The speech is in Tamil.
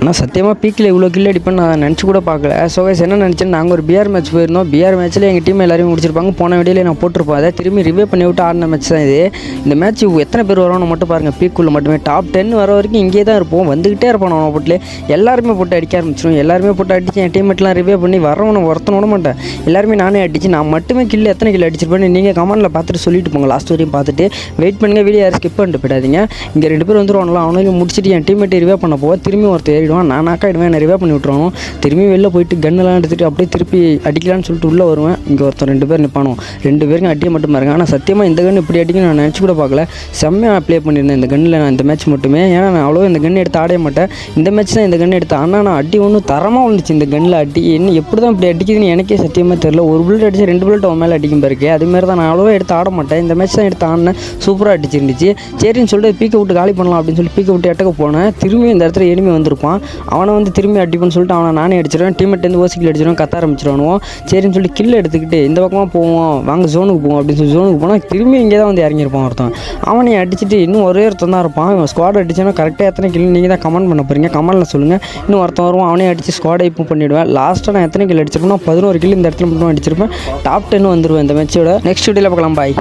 ஆனால் சத்தியமாக பீக்கில் இவ்வளோ கில் அடிப்பேன் நான் நினச்சி கூட பார்க்கல. ஸோ கைஸ் என்ன நினச்சேன் நாங்கள் ஒரு பிஆர் மேட்ச் போயிருந்தோம். பிஆர் மேட்ச்சில் எங்கள் டீம் எல்லாரையும் முடிச்சிருப்பாங்க. போன வீடியோவில் நான் போட்டிருப்போம் அதை திரும்பி ரிவ்யூ பண்ணி விட்டு ஆடின மேட்ச் தான் இது. இந்த மேட்ச் எத்தனை பேர் வரோன்னு மட்டும் பாருங்கள் பீக்குள்ளே மட்டுமே. டாப் டென் வர வரைக்கும் இங்கே தான் இருப்போம். வந்துக்கிட்டே இருப்போம் அவனை போட்டில். எல்லாருமே போட்டு அடிக்க ஆரம்பிச்சிடும் எல்லாருமே போட்டு அடிச்சு என் டீம்மேட்லாம் ரிவ்யூ பண்ணி வரவனை ஒருத்தன விட மாட்டேன். எல்லாருமே நானே அடிச்சு நான் மட்டுமே கில் எத்தனை கில் அடிச்சிருப்பேன்னு நீங்கள் கமெண்ட்டில் பார்த்துட்டு சொல்லிட்டு போங்க. லாஸ்ட் வரையும் பார்த்துட்டு வெயிட் பண்ணுங்கள் வீடியோ யாரும் ஸ்கிப் பண்ணிட்டு போயிடாதீங்க. இங்கே ரெண்டு பேர் வந்துருவாங்களா அவனையும் முடிச்சுட்டு என் டீம்மேட் ரிவே பண்ண போக திரும்பி ஒருத்தர் ஏறிடுவான் நான் நாக்காயிடுவேன் என்னை பண்ணி விட்ருவோம் திரும்பி வெளில போயிட்டு கன்னெலாம் எடுத்துகிட்டு அப்படியே திருப்பி அடிக்கலான்னு சொல்லிட்டு உள்ளே வருவேன். இங்கே ஒருத்தன் ரெண்டு பேர் நிற்பானோ ரெண்டு பேருக்கும் அடிக்க மட்டும் பாருங்க. ஆனால் சத்தியமாக இந்த கன்று இப்படி அடிக்கணும் நான் நினச்சி கூட பார்க்கல. செம்மையாக ப்ளே பண்ணியிருந்தேன் இந்த கன்னில் நான் இந்த மேட்ச் மட்டுமே. ஏன்னா நான் அவ்வளோ இந்த கன் எடுத்து ஆடவே மாட்டேன். இந்த மேட்ச் தான் இந்த கன் எடுத்தேன். ஆனால் நான் அடி ஒன்றும் தரமாக வந்துச்சு இந்த கன்னில் அடி. என்ன எப்படி தான் இப்படி அடிக்குதுன்னு எனக்கே சத்தியமாக தெரியல. ஒரு புல்லட் அடிச்சு ரெண்டு புல்லட் அவன் மேலே அடிக்கும் பாருக்கு அதுமாரி தான் நான் அவ்வளோவா எடுத்து ஆட மாட்டேன். இந்த மேட்ச் தான் எடுத்து ஆடினேன். சூப்பராக அடிச்சிருந்துச்சு. சரின்னு சொல்லிட்டு பீக்கை விட்டு காலி பண்ணலாம் அப்படின்னு சொல்லி பீக்கை விட்டு எட்டக்க போனேன். திரும்பி இந்த இடத்துல எனிமி வந்திருப்பான். அவனை வந்து திரும்பி அடிப்புன்னு சொல்லிட்டு அவனை நானே அடிச்சிடுவேன் டீமெட் ஓசிக்கில் அடிச்சிடுவேன் கத்த ஆரம்பிச்சிடுவானுவோம் சரின்னு சொல்லி கில் எடுத்துக்கிட்டு இந்த பக்கமாக போவோம் வாங்க ஜோனுக்கு போவோம் அப்படின்னு சொல்லி ஜோனுக்கு போனால் திரும்பி இங்கே தான் வந்து இறங்கியிருப்பான் ஒருத்தன். அவனை அடிச்சுட்டு இன்னும் ஒரே ஒருத்தன் தான் இருப்பான். இவன் ஸ்குவாட் அடிச்சானா கரெக்டாக எத்தனை கில் நீங்கள் தான் கமெண்ட் பண்ண போகிறீங்க கமெண்ட்டில் சொல்லுங்கள் இன்னும் ஒருத்தன் வருவான் அவனே அடிச்சு ஸ்குவாடை இப்போ பண்ணிவிடுவேன் லாஸ்ட்டாக நான் எத்தனை கில் அடிச்சிருப்பேன் பதினோரு கில் இந்த இடத்துல மட்டும் அடிச்சிருப்பேன். டாப் டென் வந்துடுவேன் இந்த மேட்சோட நெக்ஸ்ட் வீடியோவில் பார்க்கலாம் பாய்